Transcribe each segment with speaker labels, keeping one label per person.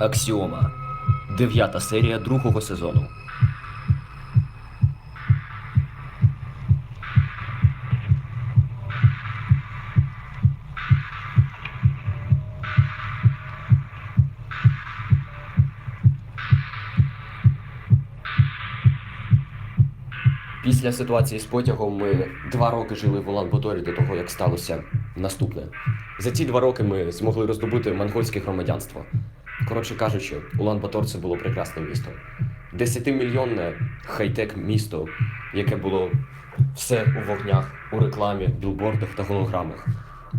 Speaker 1: Аксіома. Дев'ята серія другого сезону. Після ситуації з потягом ми два роки жили в Улан-Баторі до того, як сталося наступне. За ці два роки ми змогли роздобути монгольське громадянство. Коротше кажучи, Улан-Батор це було прекрасне місто. Десятимільйонне хай-тек місто, яке було все у вогнях, у рекламі, білбордах та голограмах.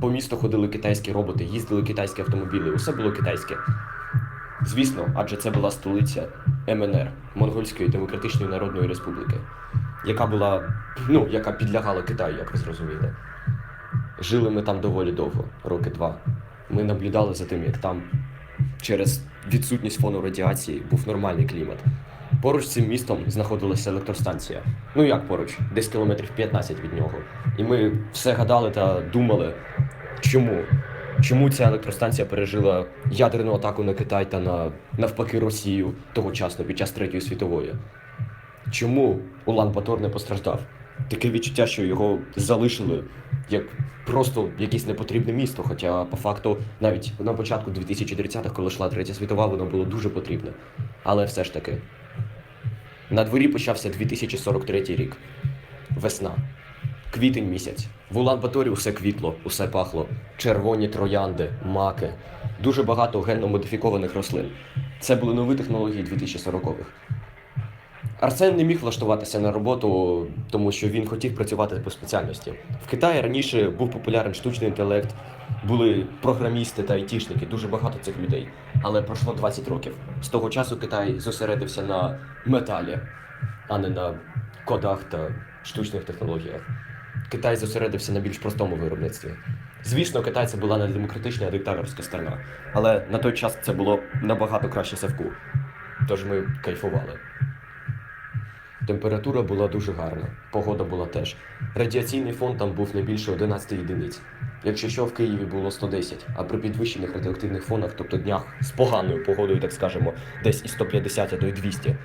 Speaker 1: По місту ходили китайські роботи, їздили китайські автомобілі, усе було китайське. Звісно, адже це була столиця МНР Монгольської Демократичної Народної Республіки, яка була, ну, яка підлягала Китаю, як ви зрозуміли. Жили ми там доволі довго, роки два. Ми наблюдали за тим, як там через відсутність фону радіації був нормальний клімат. Поруч з цим містом знаходилася електростанція. Ну як поруч, десь кілометрів 15 від нього. І ми все гадали та думали, чому? Чому ця електростанція пережила ядерну атаку на Китай та на навпаки Росію тогочасно під час Третьої світової? Чому Улан-Батор не постраждав? Таке відчуття, що його залишили як просто якесь непотрібне місто. Хоча по факту навіть на початку 2030-х, коли йшла третя світова, воно було дуже потрібне. Але все ж таки. На дворі почався 2043 рік. Весна. Квітень місяць. В Улан-Баторі усе квітло, усе пахло. Червоні троянди, маки, дуже багато генно модифікованих рослин. Це були нові технології 2040-х. Арсен не міг влаштуватися на роботу, тому що він хотів працювати по спеціальності. В Китаї раніше був популярний штучний інтелект, були програмісти та айтішники, дуже багато цих людей. Але пройшло 20 років. З того часу Китай зосередився на металі, а не на кодах та штучних технологіях. Китай зосередився на більш простому виробництві. Звісно, Китай це була не демократична, а диктаторська сторона. Але на той час це було набагато краще Савку. Тож ми кайфували. Температура була дуже гарна, погода була теж. Радіаційний фон там був не більше 11 єдиниць. Якщо що, в Києві було 110, а при підвищених радіоактивних фонах, тобто днях з поганою погодою, так скажемо, десь і 150, а то й 200.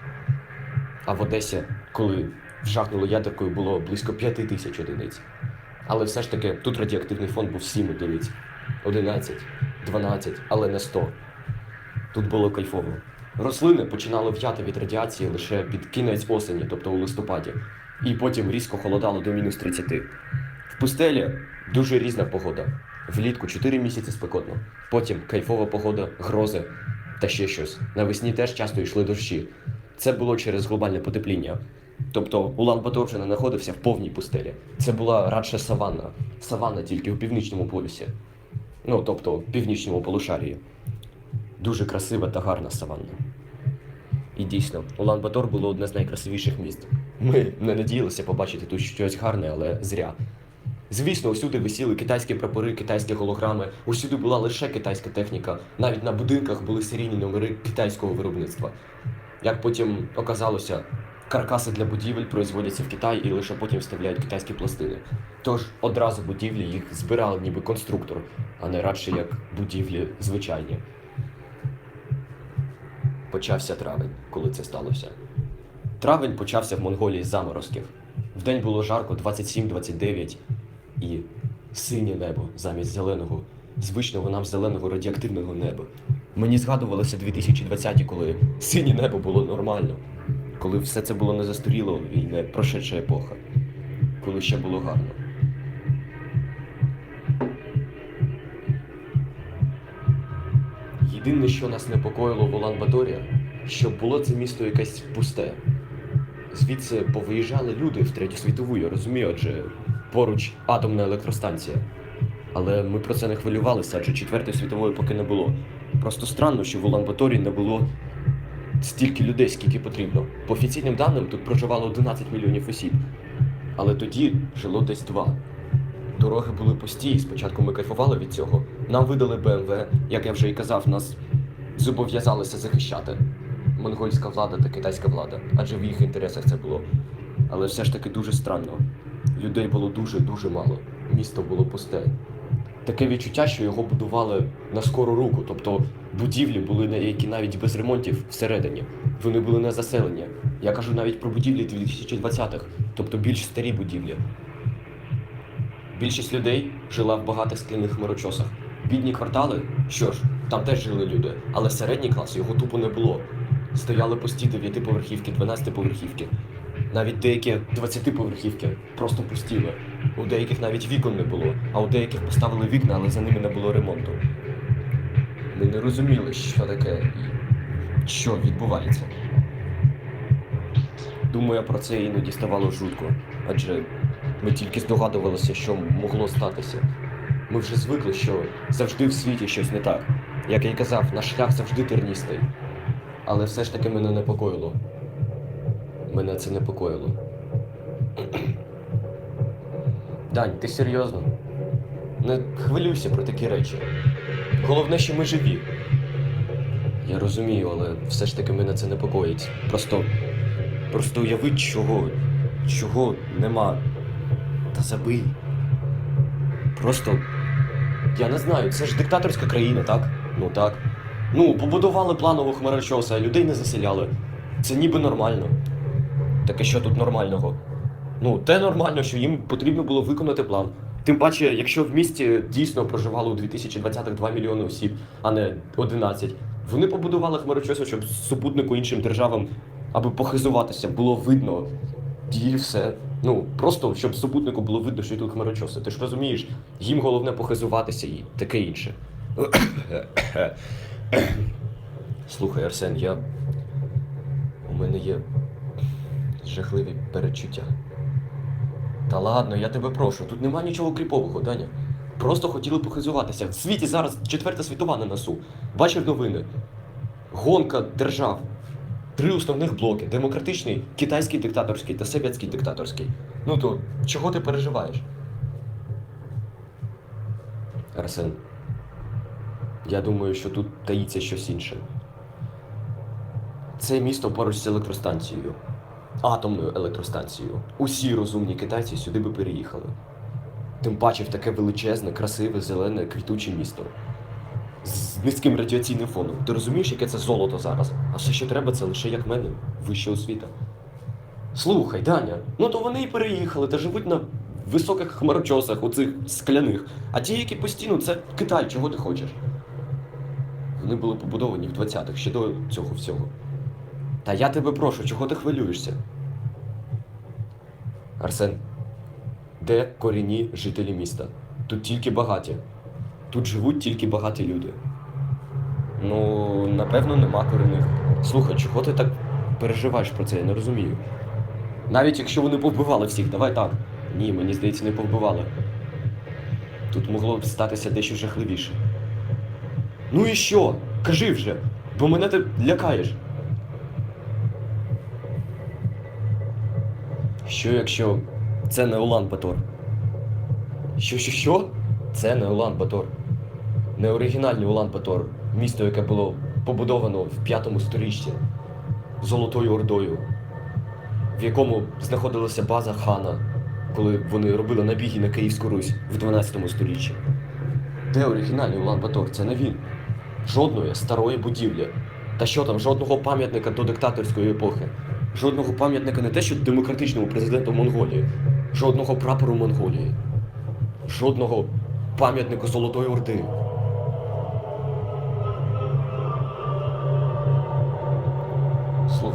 Speaker 1: А в Одесі, коли вжахнуло ядеркою, було близько 5 тисяч одиниць. Але все ж таки тут радіоактивний фон був 7 одиниць. 11, 12, але не 100. Тут було кайфово. Рослини починали в'яти від радіації лише під кінець осені, тобто у листопаді, і потім різко холодало до мінус 30. В пустелі дуже різна погода. Влітку 4 місяці спекотно, потім кайфова погода, грози та ще щось. Навесні теж часто йшли дощі. Це було через глобальне потепління. Тобто Улан-Батор вже не знаходився в повній пустелі. Це була радше саванна. Саванна тільки у північному полюсі. Ну, тобто в північному полушарії. Дуже красива та гарна саванна. І дійсно, Улан-Батор було одне з найкрасивіших міст. Ми не надіялися побачити тут щось гарне, але зря. Звісно, усюди висіли китайські прапори, китайські голограми, усюди була лише китайська техніка, навіть на будинках були серійні номери китайського виробництва. Як потім оказалося, каркаси для будівель производяться в Китаї і лише потім вставляють китайські пластини. Тож одразу будівлі їх збирали ніби конструктор, а не радше як будівлі звичайні. Почався травень, коли це сталося. Травень почався в Монголії з заморозків. Вдень було жарко 27-29 і синє небо замість зеленого, звичного нам зеленого радіоактивного неба. Мені згадувалося 2020-ті, коли синє небо було нормально, коли все це було не застаріло і не прошедша епоха, коли ще було гарно. Єдине, що нас непокоїло в Улан-Баторі, що було це місто якесь пусте. Звідси повиїжджали люди в третю світову, я розумію, адже поруч атомна електростанція. Але ми про це не хвилювалися, адже четвертої світової поки не було. Просто странно, що в Улан-Баторі не було стільки людей, скільки потрібно. По офіційним даним тут проживало 11 мільйонів осіб. Але тоді жило десь два. Дороги були пусті, спочатку ми кайфували від цього. Нам видали БМВ, як я вже і казав, нас зобов'язалися захищати. Монгольська влада та китайська влада, адже в їх інтересах це було. Але все ж таки дуже странно. Людей було дуже-дуже мало. Місто було пусте. Таке відчуття, що його будували на скору руку. Тобто Будівлі були які навіть без ремонтів всередині. Вони були не заселені. Я кажу навіть про будівлі 2020-х, тобто більш старі будівлі. Більшість людей жила в багатих скляних хмарочосах. Бідні квартали, що ж, там теж жили люди, але середній клас його тупо не було. Стояли пусті 9-поверхівки, 12-поверхівки. Навіть деякі 20-поверхівки просто пустіли. У деяких навіть вікон не було, а у деяких поставили вікна, але за ними не було ремонту. Ми не розуміли, що таке і що відбувається. Думаю, про це іноді ставало жутко, адже ми тільки здогадувалися, що могло статися. Ми вже звикли, що завжди в світі щось не так. Як я й казав, наш шлях завжди терністий. Але все ж таки мене непокоїло. Мене це непокоїло. Дань, ти серйозно? Не хвилюйся про такі речі. Головне, що ми живі. Я розумію, але все ж таки мене це непокоїть. Просто. Просто уяви, чого. чого нема. Та забий. Просто. Я не знаю, це ж диктаторська країна, так? Ну так. Ну, побудували планову хмарочоса, а людей не заселяли. Це ніби нормально. Таке що тут нормального? Ну, те нормально, що їм потрібно було виконати план. Тим паче, якщо в місті дійсно проживало у 2020-х 2 мільйони осіб, а не 11, вони побудували хмарочосу, щоб супутнику іншим державам, аби похизуватися, було видно. І все. Ну, просто щоб супутнику було видно, що тут хмарочоси. Ти ж розумієш, їм головне похизуватися і таке інше. Слухай, Арсен, я. У мене є жахливі перечуття. Та ладно, я тебе прошу, тут нема нічого кріпового, Даня. Просто хотіли похизуватися. В світі зараз четверта світова на носу. Бачив новини. Гонка держав. Три основних блоки: демократичний, китайський диктаторський та совєтський диктаторський. Ну то чого ти переживаєш? Арсен, я думаю, що тут таїться щось інше. Це місто поруч з електростанцією, атомною електростанцією. Усі розумні китайці сюди би переїхали. Тим паче в таке величезне, красиве, зелене, квітуче місто. З низьким радіаційним фоном. Ти розумієш, яке це золото зараз? А все, що треба, це лише як мене, вища освіта. Слухай, Даня, ну то вони і переїхали та живуть на високих хмарочосах, оцих скляних. А ті, які постійно, це Китай, чого ти хочеш? Вони були побудовані в 20-х, ще до цього всього. Та я тебе прошу, чого ти хвилюєшся? Арсен, де корінні жителі міста? Тут тільки багаті. Тут живуть тільки багаті люди. Ну, напевно, нема корінних. Слухай, чого ти так переживаєш про це? Я не розумію. Навіть якщо вони повбивали всіх, давай так. Ні, мені здається, не повбивали. Тут могло б статися дещо жахливіше. Ну і що? Кажи вже, бо мене ти лякаєш. Що якщо це не Улан Батор? Що, що, що? Це не Улан Батор. Не оригінальний Улан Батор. Місто, яке було побудовано в п'ятому сторіччі Золотою Ордою, в якому знаходилася база хана, коли вони робили набіги на Київську Русь в 12 сторіччі. Де оригінальний Улан Батор? Це не він. Жодної старої будівлі. Та що там, жодного пам'ятника до диктаторської епохи. Жодного пам'ятника не те, що демократичному президенту Монголії, жодного прапору Монголії, жодного пам'ятнику Золотої Орди.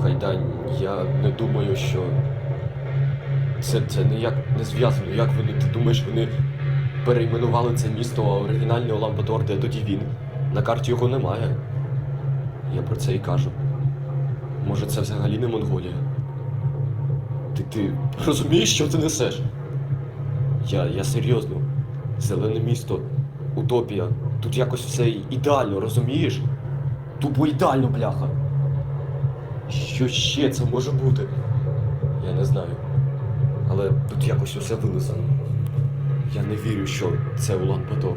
Speaker 1: Слухай, Дань, я не думаю, що це, це ніяк не зв'язано. Як вони, ти думаєш, вони перейменували це місто, а оригінальний Оламбатор, де тоді він? На карті його немає. Я про це і кажу. Може, це взагалі не Монголія? Ти, ти розумієш, що ти несеш? Я, я серйозно. Зелене місто, утопія. Тут якось все ідеально, розумієш? Тупо ідеально, бляха. Що ще це може бути? Я не знаю. Але тут якось усе вилизано. Я не вірю, що це Улан Батор.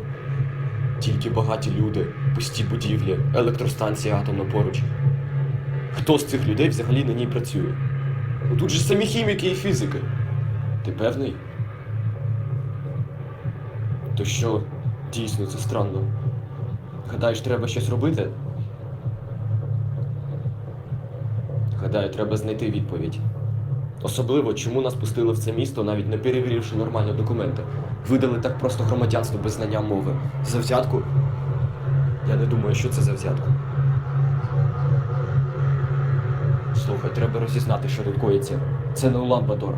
Speaker 1: Тільки багаті люди, пусті будівлі, електростанція атомна поруч. Хто з цих людей взагалі на ній працює? Ну тут же самі хіміки і фізики. Ти певний? То що, дійсно, це странно. Гадаєш, треба щось робити? Гадаю, треба знайти відповідь. Особливо, чому нас пустили в це місто, навіть не перевіривши нормально документи. Видали так просто громадянство без знання мови. За взятку? Я не думаю, що це за взятку. Слухай, треба розізнати, що тут коїться. Це не Улан-Батор.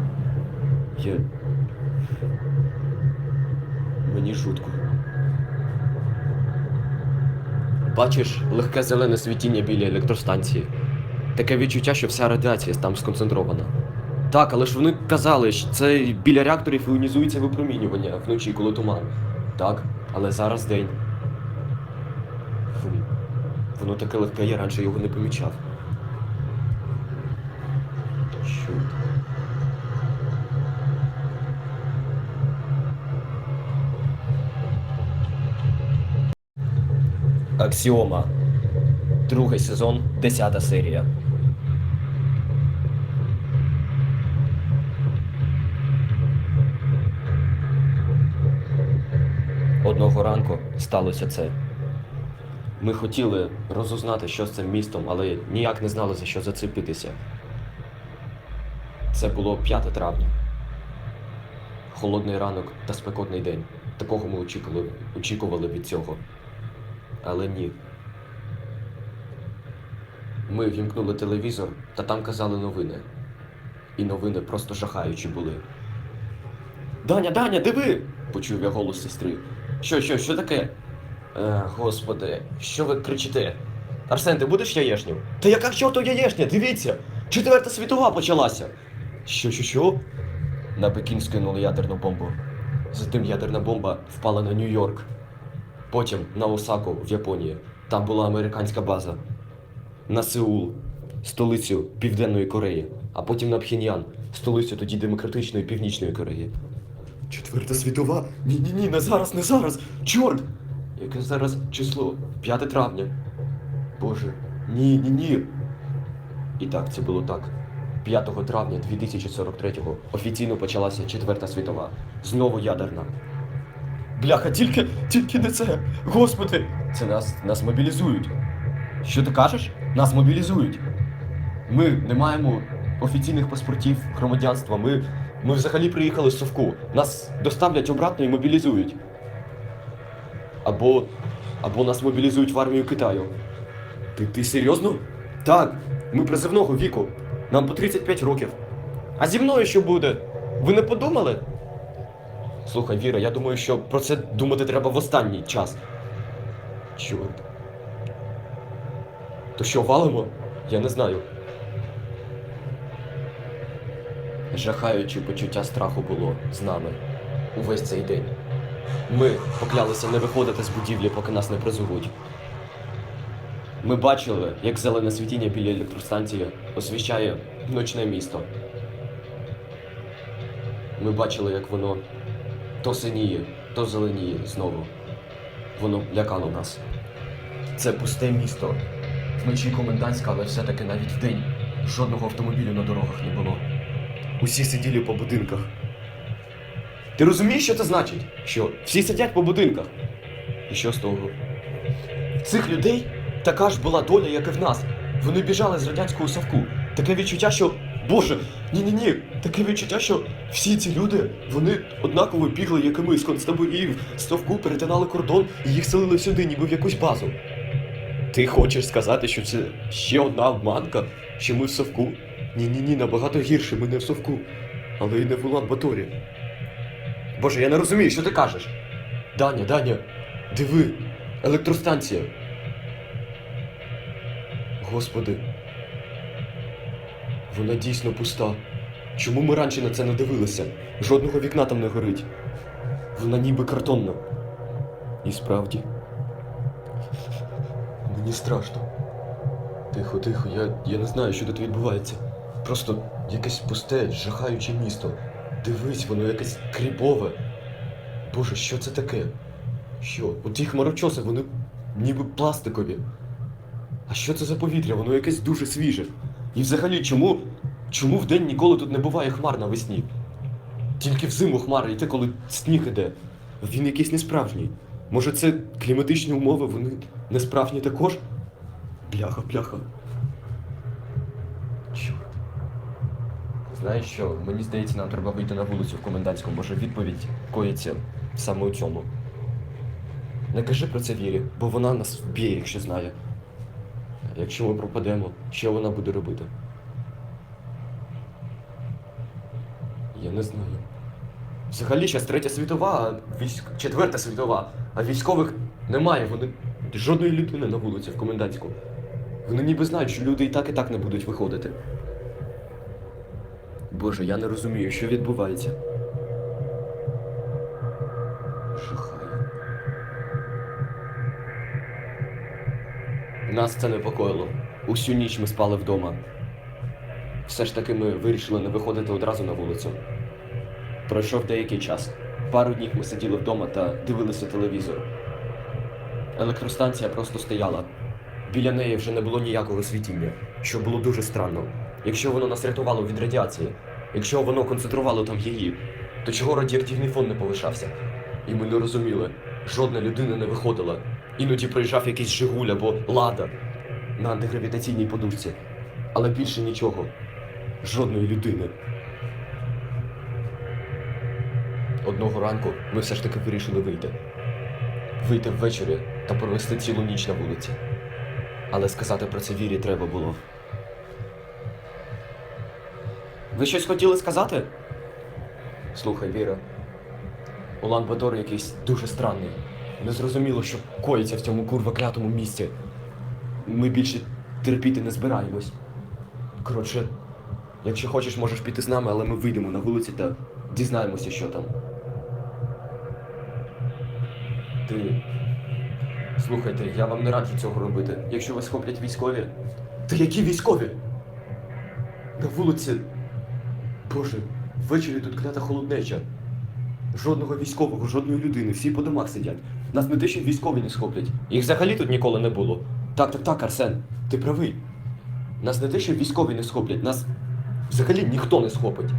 Speaker 1: Я... Мені жутко. Бачиш легке зелене світіння біля електростанції. Таке відчуття, що вся радіація там сконцентрована. Так, але ж вони казали, що це біля реакторів іонізується випромінювання вночі, коли туман. Так, але зараз день. Воно таке легке, я раніше його не помічав. Чорт. Аксіома. Другий сезон, десята серія. Одного ранку сталося це. Ми хотіли розузнати, що з цим містом, але ніяк не знали, за що зацепитися. Це було 5 травня. Холодний ранок та спекотний день. Такого ми очікували, очікували від цього. Але ні. Ми вімкнули телевізор, та там казали новини. І новини просто жахаючі були. Даня, Даня, диви! почув я голос сестри. Що, що, що таке? Е, господи, що ви кричите? Арсен, ти будеш яєшню? Та яка що то яєшня? Дивіться! Четверта світова почалася! Що, що, що? На Пекін скинули ядерну бомбу. Затим ядерна бомба впала на Нью-Йорк. Потім на Осаку в Японії. Там була американська база. На Сеул, столицю Південної Кореї, а потім на Пхеньян, столицю тоді Демократичної Північної Кореї. Четверта світова? Ні, ні, ні, не зараз, не зараз. Чорт! Яке зараз число? 5 травня. Боже, ні, ні, ні. І так, це було так. 5 травня 2043-го офіційно почалася Четверта світова. Знову ядерна. Бляха, тільки, тільки не це. Господи! Це нас, нас мобілізують. Що ти кажеш? Нас мобілізують. Ми не маємо офіційних паспортів, громадянства. Ми, ми взагалі приїхали з Совку. Нас доставлять обратно і мобілізують. Або. Або нас мобілізують в армію Китаю. Ти, ти серйозно? Так, ми призивного віку. Нам по 35 років. А зі мною що буде? Ви не подумали? Слухай, Віра, я думаю, що про це думати треба в останній час. Чорт. То що, валимо? Я не знаю. Жахаюче почуття страху було з нами увесь цей день. Ми поклялися не виходити з будівлі, поки нас не призовуть. Ми бачили, як зелене світіння біля електростанції освіщає ночне місто. Ми бачили, як воно то синіє, то зеленіє знову. Воно лякало нас. Це пусте місто. Вночі комендантська, але все-таки навіть вдень жодного автомобілю на дорогах не було. Усі сиділи по будинках. Ти розумієш, що це значить? Що всі сидять по будинках. І що з того? В цих людей така ж була доля, як і в нас. Вони біжали з радянського совку. Таке відчуття, що. Боже, ні-ні-ні, таке відчуття, що всі ці люди, вони однаково бігли, як і ми, з концтаборів, з совку перетинали кордон і їх селили сюди, ніби в якусь базу. Ти хочеш сказати, що це ще одна обманка, що ми в совку? Ні-ні-ні, набагато гірше, ми не в совку, але й не в Улан-Баторі. Боже, я не розумію, що ти кажеш. Даня, Даня, диви, електростанція. Господи. Вона дійсно пуста. Чому ми раніше на це не дивилися? Жодного вікна там не горить. Вона ніби картонна. І справді. Мені страшно. Тихо, тихо, я, я не знаю, що тут відбувається. Просто якесь пусте, жахаюче місто. Дивись, воно якесь кріпове. Боже, що це таке? Що? От ті хмарочоси, вони ніби пластикові. А що це за повітря? Воно якесь дуже свіже. І взагалі, чому, чому вдень ніколи тут не буває хмар навесні? Тільки взиму хмари йти, коли сніг іде. Він якийсь несправжній. Може, це кліматичні умови, вони несправжні також? Бляха, бляха. Знаєш що, мені здається, нам треба вийти на вулицю в комендантську, може відповідь коїться саме у цьому. Не кажи про це Вірі, бо вона нас вб'є, якщо знає. Якщо ми пропадемо, що вона буде робити? Я не знаю. Взагалі зараз третя світова, а військ... четверта світова, а військових немає, вони жодної людини на вулиці в комендантську. Вони ніби знають, що люди і так і так не будуть виходити. Боже, я не розумію, що відбувається. Жахає. Нас це непокоїло. Усю ніч ми спали вдома. Все ж таки ми вирішили не виходити одразу на вулицю. Пройшов деякий час. Пару днів ми сиділи вдома та дивилися телевізор. Електростанція просто стояла. Біля неї вже не було ніякого світіння, що було дуже странно. Якщо воно нас рятувало від радіації, якщо воно концентрувало там її, то чого радіоактивний фон не повишався? І ми не розуміли, жодна людина не виходила. Іноді приїжджав якийсь Жигуль або Лада на антигравітаційній подушці. Але більше нічого. Жодної людини. Одного ранку ми все ж таки вирішили вийти. Вийти ввечері та провести цілу ніч на вулиці. Але сказати про це вірі треба було. Ви щось хотіли сказати? Слухай, Віра. Улан Батор якийсь дуже странний. Незрозуміло, що коїться в цьому курва клятому місці. Ми більше терпіти не збираємось. Коротше, якщо хочеш, можеш піти з нами, але ми вийдемо на вулиці та дізнаємося, що там. Ти. Слухайте, я вам не раджу цього робити. Якщо вас схоплять військові. Та які військові? На вулиці. Боже, ввечері тут клята холоднеча. Жодного військового, жодної людини, всі по домах сидять. Нас не те, що військові не схоплять. Їх взагалі тут ніколи не було. Так, так, так, Арсен, ти правий. Нас не те, що військові не схоплять, нас взагалі ніхто не схопить.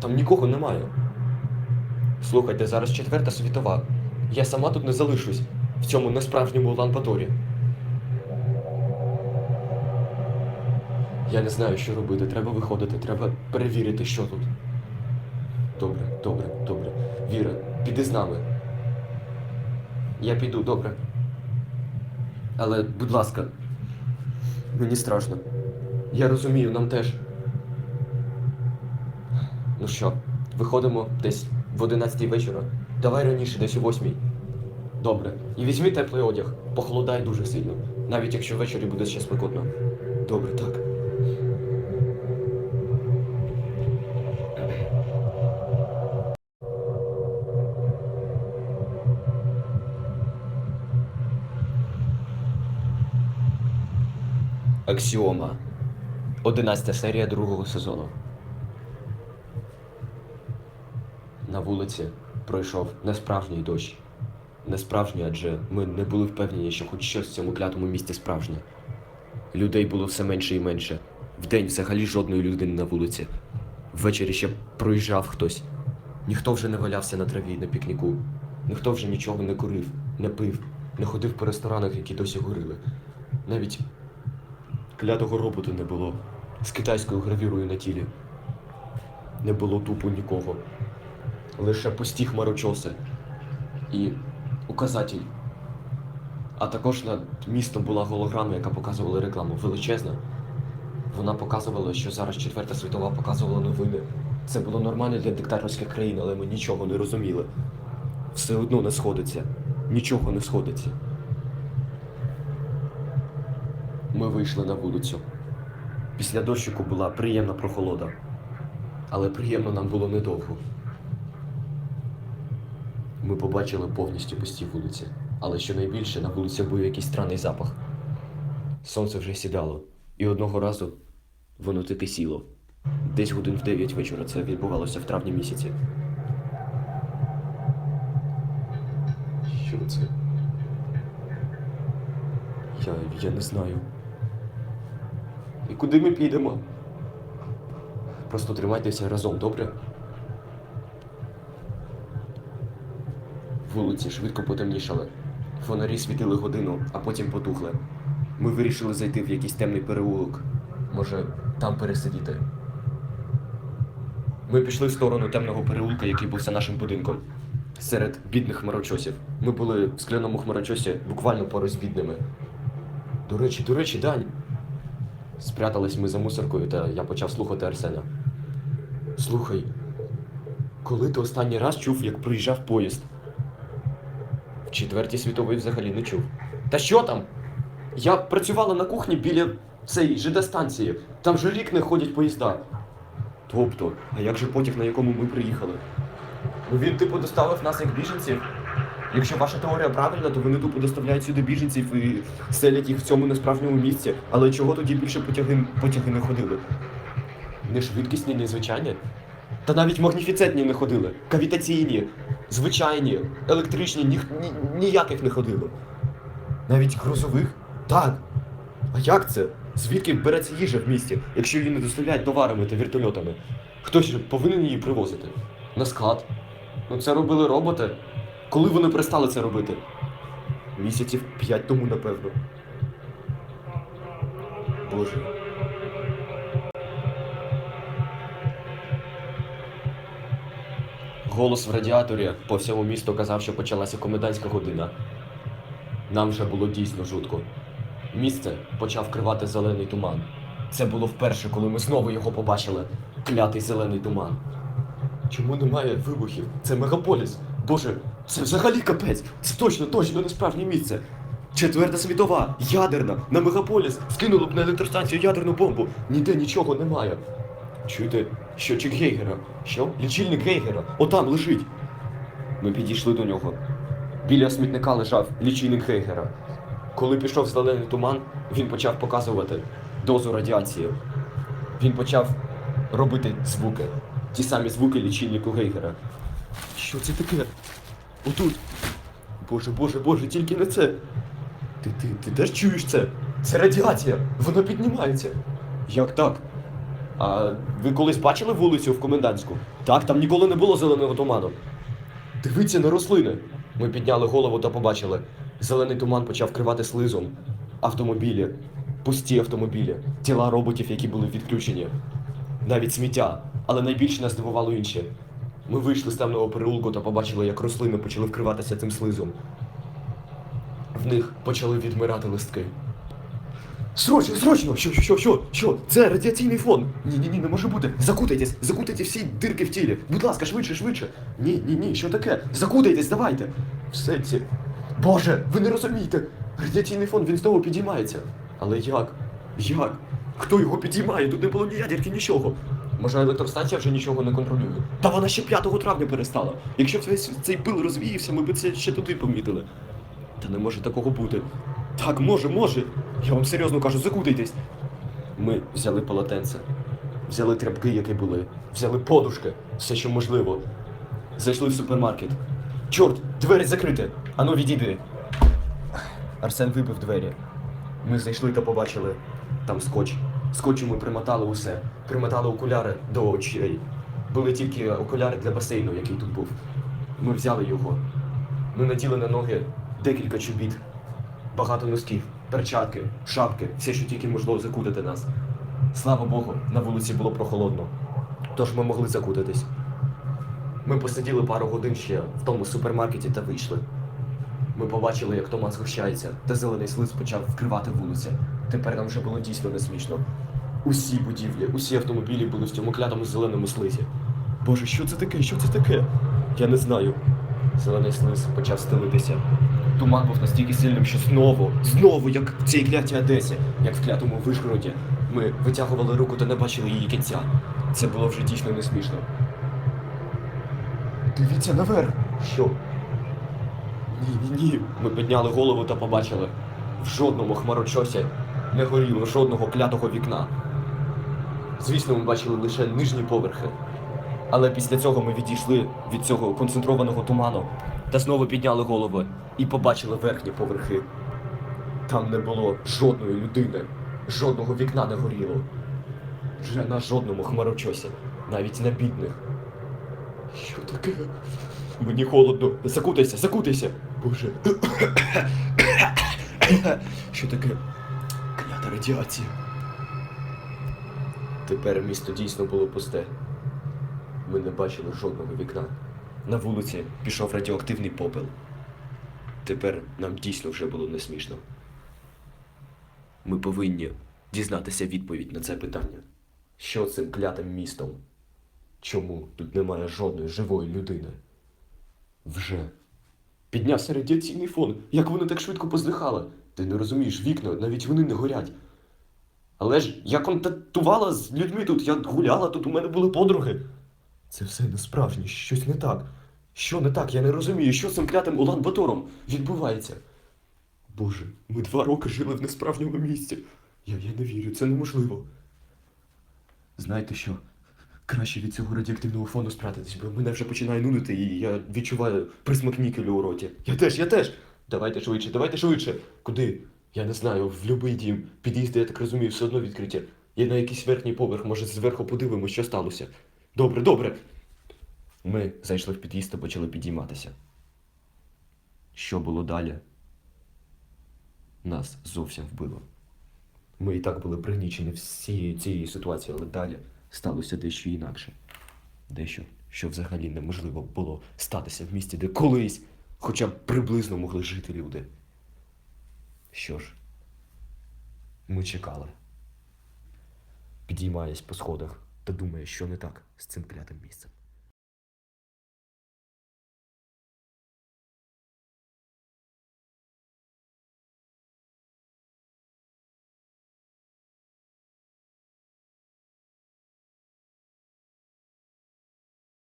Speaker 1: Там нікого немає. Слухайте, зараз четверта світова. Я сама тут не залишусь в цьому несправжньому лампаторі. Я не знаю, що робити. Треба виходити, треба перевірити, що тут. Добре, добре, добре. Віра, піди з нами. Я піду, добре. Але, будь ласка, мені страшно. Я розумію, нам теж. Ну що, виходимо десь в 11 вечора. Давай раніше, десь о 8. Добре. І візьми теплий одяг. Похолодає дуже сильно. Навіть якщо ввечері буде ще спекотно. Добре, так. Аксіома. Одинадцята серія другого сезону. На вулиці пройшов несправжній дощ. Несправжній, адже ми не були впевнені, що хоч щось в цьому клятому місті справжнє. Людей було все менше і менше. Вдень взагалі жодної людини на вулиці. Ввечері ще проїжджав хтось. Ніхто вже не валявся на траві на пікніку. Ніхто вже нічого не курив, не пив, не ходив по ресторанах, які досі горили. Навіть клятого робота не було з китайською гравюрою на тілі. Не було тупо нікого. Лише пусті хмарочоси і указатель. А також над містом була голограма, яка показувала рекламу величезна. Вона показувала, що зараз четверта світова показувала новини. Це було нормально для диктаторських країн, але ми нічого не розуміли. Все одно не сходиться. Нічого не сходиться. Ми вийшли на вулицю. Після дощику була приємна прохолода. Але приємно нам було недовго. Ми побачили повністю пусті вулиці, але щонайбільше на вулиці був якийсь странний запах. Сонце вже сідало, і одного разу воно таки сіло. Десь годин в дев'ять вечора це відбувалося в травні місяці. Що це? Я, я не знаю. І куди ми підемо? Просто тримайтеся разом, добре? Вулиці швидко потемнішали. Фонарі світили годину, а потім потухли. Ми вирішили зайти в якийсь темний переулок. Може, там пересидіти. Ми пішли в сторону темного переулка, який був за нашим будинком. Серед бідних хмарочосів. Ми були в скляному хмарочосі буквально поруч з бідними. До речі, до речі, Дань. Спрятались ми за мусоркою, та я почав слухати Арсена. Слухай, коли ти останній раз чув, як проїжджав поїзд? В четвертій світовій взагалі не чув. Та що там? Я працювала на кухні біля цієї ЖД-станції. Там же рік не ходять поїзда. Тобто, а як же потяг, на якому ми приїхали? Він типу доставив нас як біженців. Якщо ваша теорія правильна, то вони тупо доставляють сюди біженців і селять їх в цьому несправжньому місці. Але чого тоді більше потяги, потяги не ходили? Не швидкісні, не звичайні. Та навіть магніфіцентні не ходили. Кавітаційні, звичайні, електричні, ні, ні, ніяких не ходило. Навіть грузових? Так. А як це? Звідки береться їжа в місті, якщо її не доставляють товарами та вертольотами? Хтось повинен її привозити? На склад. Ну це робили роботи. Коли вони перестали це робити? Місяців п'ять тому, напевно. Боже. Голос в радіаторі по всьому місту казав, що почалася комендантська година. Нам вже було дійсно жутко. Місце почав вкривати зелений туман. Це було вперше, коли ми знову його побачили. Клятий зелений туман. Чому немає вибухів? Це мегаполіс. Боже, це взагалі капець. Це точно, точно не справжнє місце. Четверта світова, ядерна, на мегаполіс скинуло б на електростанцію ядерну бомбу. Ніде нічого немає. Чуєте, щочик Гейгера? Що? Лічильник Гейгера. Отам лежить. Ми підійшли до нього. Біля смітника лежав лічильник Гейгера. Коли пішов зелений туман, він почав показувати дозу радіації. Він почав робити звуки. Ті самі звуки лічильнику Гейгера. Що це таке? Отут. Боже, боже, боже, тільки не це. Ти, ти, ти теж чуєш це? Це радіація! Вона піднімається. Як так? А ви колись бачили вулицю в комендантську? Так, там ніколи не було зеленого туману. Дивіться на рослини. Ми підняли голову та побачили. Зелений туман почав вкривати слизом. Автомобілі, пусті автомобілі, тіла роботів, які були відключені. Навіть сміття. Але найбільше нас здивувало інше. Ми вийшли з темного переулку та побачили, як рослини почали вкриватися цим слизом. В них почали відмирати листки. Срочно, срочно! Що, що, що, що? Це радіаційний фон! Ні, ні, ні, не може бути. Закутайтесь, закутайте всі дирки в тілі. Будь ласка, швидше, швидше. Ні, ні, ні, що таке? Закутайтесь, давайте. Все ці. Боже, ви не розумієте. Радіаційний фон він знову підіймається. Але як? Як? Хто його підіймає? Тут не було ні ядерки, нічого. Може, електростанція вже нічого не контролює. Та вона ще 5 травня перестала. Якщо б весь цей пил розвіявся, ми б це ще туди помітили. Та не може такого бути. Так, може, може. Я вам серйозно кажу, закутайтесь. Ми взяли полотенце, взяли тряпки, які були, взяли подушки, все, що можливо. Зайшли в супермаркет. Чорт, двері закриті. Ану, відійди. Арсен вибив двері. Ми зайшли та побачили там скотч. Скотчем ми примотали усе. Примотали окуляри до очей. Були тільки окуляри для басейну, який тут був. Ми взяли його. Ми наділи на ноги декілька чобіт, багато носків, перчатки, шапки, все, що тільки можливо закутати нас. Слава Богу, на вулиці було прохолодно, тож ми могли закутатись. Ми посиділи пару годин ще в тому супермаркеті та вийшли. Ми побачили, як Томас згущається, та зелений слиз почав вкривати вулицю. Тепер нам вже було дійсно не смішно. Усі будівлі, усі автомобілі були в цьому клятому зеленому слизі. Боже, що це таке? Що це таке? Я не знаю. Зелений слиз почав стелитися. Туман був настільки сильним, що знову, знову, як в цій клятій Одесі, як в клятому Вишгороді, ми витягували руку та не бачили її кінця. Це було вже дійсно не смішно. Дивіться наверх. Що? Ні, ні, ні. Ми підняли голову та побачили. В жодному хмарочосі не горіло жодного клятого вікна. Звісно, ми бачили лише нижні поверхи. Але після цього ми відійшли від цього концентрованого туману та знову підняли голови і побачили верхні поверхи. Там не було жодної людини, жодного вікна не горіло. Вже на жодному хмарочосі, навіть на бідних. Що таке? Мені холодно. Закутайся, закутайся. Боже. Що таке? Радіація. Тепер місто дійсно було пусте. ми не бачили жодного вікна. На вулиці пішов радіоактивний попел. Тепер нам дійсно вже було не смішно. Ми повинні дізнатися відповідь на це питання. Що цим клятим містом? Чому тут немає жодної живої людини? Вже. Піднявся радіаційний фон. Як вони так швидко поздихали? Ти не розумієш, вікна, навіть вони не горять. Але ж я контактувала з людьми тут, я гуляла тут, у мене були подруги. Це все не справжнє, щось не так. Що не так? Я не розумію, що з цим клятим Улан-Батором відбувається. Боже, ми два роки жили в несправжньому місці. Я, я не вірю, це неможливо. Знаєте що? Краще від цього радіоактивного фону спрятатись, бо мене вже починає нудити, і я відчуваю присмак нікелю у роті. Я теж, я теж. Давайте швидше, давайте швидше. Куди? Я не знаю, в будь-який дім. Під'їзди, я так розумію, все одно відкриті. Є на якийсь верхній поверх, може зверху подивимось, що сталося. Добре, добре. Ми зайшли в під'їзд та почали підійматися. Що було далі? Нас зовсім вбило. Ми і так були пригнічені всією цією ситуацією, але далі сталося дещо інакше. Дещо, що взагалі неможливо було статися в місті, де колись хоча б приблизно могли жити люди. Що ж, ми чекали. Підіймаюсь по сходах та думаю, що не так з цим клятим місцем.